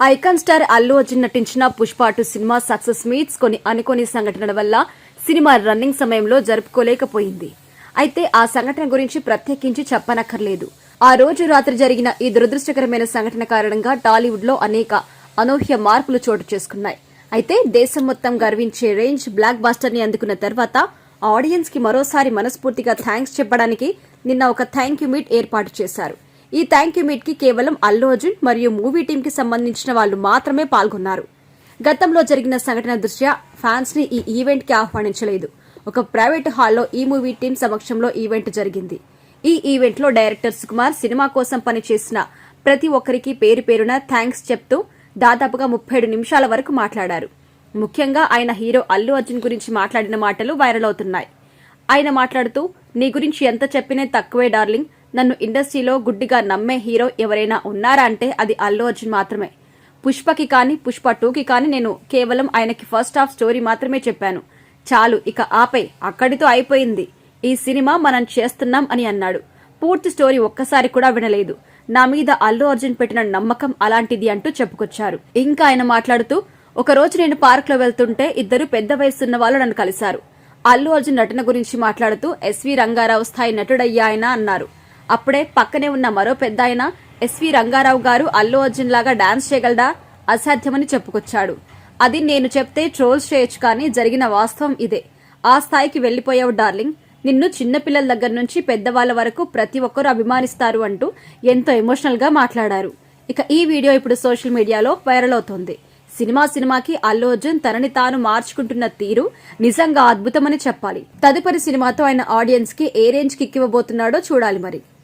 Icon star Allu Arjun నటించిన Pushpa two cinema success meets కొన్ని అనుకోని సంఘటనల వల్ల సినిమా రన్నింగ్ సమయంలో జరుపుకోలేకపోయింది. అయితే ఆ సంఘటన గురించి ప్రత్యేకించి చెప్పనక్కర్లేదు. ఆ రోజు రాత్రి జరిగిన ఈ దురదృష్టకరమైన సంఘటన కారణంగా టాలీవుడ్లో అనేక అనూహ్య మార్పులు చోటు చేసుకున్నాయి. అయితే దేశం మొత్తం గర్వించే రేంజ్ బ్లాక్ బాస్టర్ని అందుకున్న తర్వాత ఆడియన్స్కి మరోసారి మనస్ఫూర్తిగా థ్యాంక్స్ చెప్పడానికి నిన్న ఒక థ్యాంక్ యూ మీట్ ఏర్పాటు చేశారు. ఈ థ్యాంక్ యూ మీట్కి కేవలం అల్లు అర్జున్ మరియు మూవీ టీమ్కి సంబంధించిన వాళ్ళు మాత్రమే పాల్గొన్నారు. గతంలో జరిగిన సంఘటన దృష్ట్యా ఫ్యాన్స్ని ఈ ఈవెంట్కి ఆహ్వానించలేదు. ఒక ప్రైవేట్ హాల్లో ఈ మూవీ టీం సమక్షంలో ఈవెంట్ జరిగింది. ఈ ఈవెంట్లో డైరెక్టర్ సుకుమార్ సినిమా కోసం పనిచేసిన ప్రతి ఒక్కరికి పేరు పేరున థ్యాంక్స్ చెప్తూ దాదాపుగా ముప్పై నిమిషాల వరకు మాట్లాడారు. ముఖ్యంగా ఆయన హీరో అల్లు అర్జున్ గురించి మాట్లాడిన మాటలు వైరల్ అవుతున్నాయి. ఆయన మాట్లాడుతూ నీ గురించి ఎంత చెప్పినా తక్కువే డార్లింగ్. నన్ను ఇండస్ట్రీలో గుడ్డిగా నమ్మే హీరో ఎవరైనా ఉన్నారా అంటే అది అల్లు అర్జున్ మాత్రమే. పుష్పకి కానీ పుష్ప టూకి కానీ నేను కేవలం ఆయనకి ఫస్ట్ హాఫ్ స్టోరీ మాత్రమే చెప్పాను. చాలు ఇక ఆపై అక్కడితో అయిపోయింది. ఈ సినిమా మనం చేస్తున్నాం అని అన్నాడు. పూర్తి స్టోరీ ఒక్కసారి కూడా వినలేదు. నా మీద అల్లు అర్జున్ పెట్టిన నమ్మకం అలాంటిది అంటూ చెప్పుకొచ్చారు. ఇంకా ఆయన మాట్లాడుతూ ఒకరోజు నేను పార్క్లో వెళ్తుంటే ఇద్దరు పెద్ద వయసున్న వాళ్ళు నన్ను కలిశారు. అల్లు అర్జున్ నటన గురించి మాట్లాడుతూ ఎస్వి రంగారావు స్థాయి నటుడయ్యా ఆయన అన్నారు. అప్పుడే పక్కనే ఉన్న మరో పెద్ద ఆయన ఎస్వి రంగారావు గారు అల్లు అర్జున్ లాగా డాన్స్ చేయగలడా? అసాధ్యమని చెప్పుకొచ్చాడు. అది నేను చెప్తే ట్రోల్స్ చేయొచ్చు కానీ జరిగిన వాస్తవం ఇదే. ఆ స్థాయికి వెళ్ళిపోయావు డార్లింగ్. నిన్ను చిన్నపిల్లల దగ్గర నుంచి పెద్దవాళ్ళ వరకు ప్రతి ఒక్కరూ అభిమానిస్తారు అంటూ ఎంతో ఎమోషనల్గా మాట్లాడారు. ఇక ఈ వీడియో ఇప్పుడు సోషల్ మీడియాలో వైరల్ అవుతోంది. సినిమా సినిమాకి అల్లు అర్జున్ తనని తాను మార్చుకుంటున్న తీరు నిజంగా అద్భుతమని చెప్పాలి. తదుపరి సినిమాతో ఆయన ఆడియన్స్కి ఏ రేంజ్ కిక్కివ్వబోతున్నాడో చూడాలి మరి.